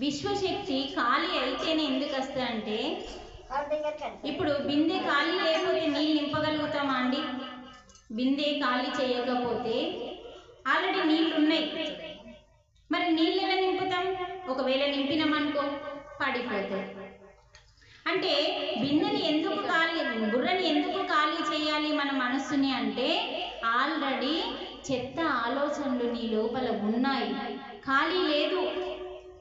విశ్వశక్తి ఖాళీ అయితేనే ఎందుకు వస్తాయంటే ఇప్పుడు బిందె ఖాళీ లేకపోతే నీళ్ళు నింపగలుగుతామా అండి? బిందె ఖాళీ చేయకపోతే ఆల్రెడీ నీళ్ళు ఉన్నాయి మరి నీళ్ళు ఎలా నింపుతాం? ఒకవేళ నింపినామనుకో పడిపోతాయి. అంటే బిందెని ఎందుకు ఖాళీ బుర్రని ఎందుకు ఖాళీ చేయాలి మన మనస్సుని అంటే ఆల్రెడీ చెత్త ఆలోచనలు నీ లోపల ఉన్నాయి. ఖాళీ లేదు.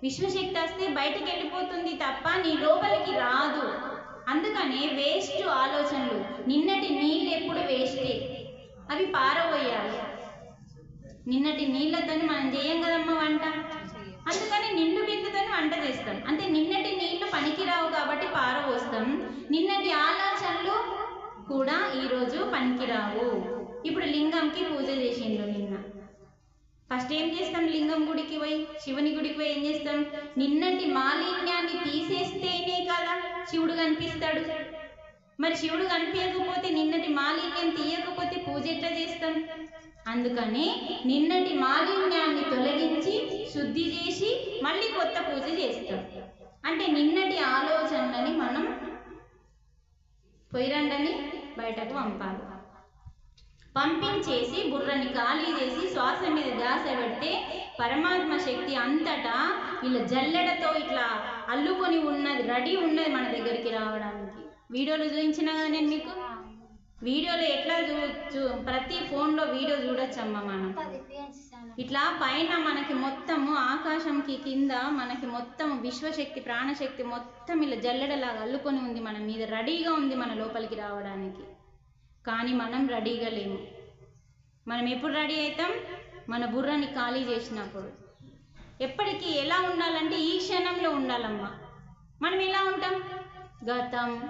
విశ్వశక్తి వస్తే బయటికి వెళ్ళిపోతుంది తప్ప నీ లోపలికి రాదు. అందుకనే వేస్ట్ ఆలోచనలు. నిన్నటి నీళ్ళు ఎప్పుడు వేస్టే. అవి పారబోయాలి నిన్నటి నీళ్ళతోని మనం చేయం కదమ్మా వంట? అందుకని నిండు బిందుతోని వంట చేస్తాం. అంటే నిన్నటి నీళ్ళు పనికిరావు కాబట్టి పారబోస్తాం. నిన్నటి ఆలోచనలు కూడా ఈరోజు పనికిరావు. ఇప్పుడు లింగంకి పూజ చేసిండు నిన్న. ఫస్ట్ ఏం చేస్తాం? లింగం గుడికి శివుని గుడికి పోయి ఏం చేస్తాం నిన్నటి మాలిన్యాన్ని తీసేస్తేనే కదా శివుడు కనిపిస్తాడు. మరి శివుడు కనిపించకపోతే నిన్నటి మాలిన్యం తీయకపోతే పూజ ఎట్లా చేస్తాం? అందుకని నిన్నటి మాలిన్యాన్ని తొలగించి శుద్ధి చేసి మళ్ళీ కొత్త పూజ చేస్తాం. అంటే నిన్నటి ఆలోచనలని మనం పొయ్యిరండని బయటకు పంపాలి. పంపించేసి బుర్రని ఖాళీ చేసి శ్వాస మీద ధ్యాస పెడితే పరమాత్మ శక్తి అంతటా ఇలా జల్లెడతో ఇట్లా అల్లుకొని ఉన్నది రెడీ ఉన్నది మన దగ్గరికి రావడానికి. వీడియోలో చూపించిన కదా నేను మీకు? వీడియోలో ఎట్లా చూ చూ ప్రతి ఫోన్లో వీడియో చూడొచ్చమ్మా మనం. ఇట్లా పైన మనకి మొత్తము ఆకాశంకి కింద మనకి మొత్తం విశ్వశక్తి ప్రాణశక్తి మొత్తం ఇలా జల్లెడలాగా అల్లుకొని ఉంది మన మీద రెడీగా ఉంది మన లోపలికి రావడానికి. కానీ మనం రెడీగా లేము. మనం ఎప్పుడు రెడీ అవుతాం? మన బుర్రని ఖాళీ చేసినప్పుడు. ఎప్పటికీ ఎలా ఉండాలంటే ఈ క్షణంలో ఉండాలమ్మా. మనం ఎలా ఉంటాం? గతం.